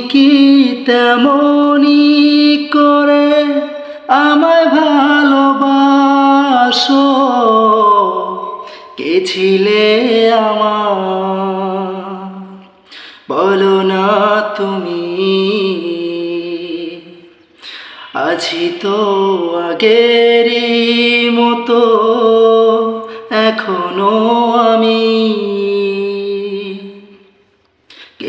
কি তেমনি করে আমায় ভালোবাসো? কে ছিলে আমার? বলো না তুমি। আছি তো আগেরই মতো, এখনও আমি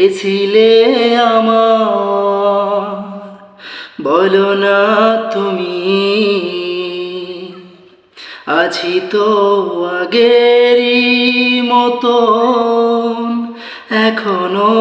গেছিলে আমার। বলো না তুমি আছি তো আগেরই মতন। এখনও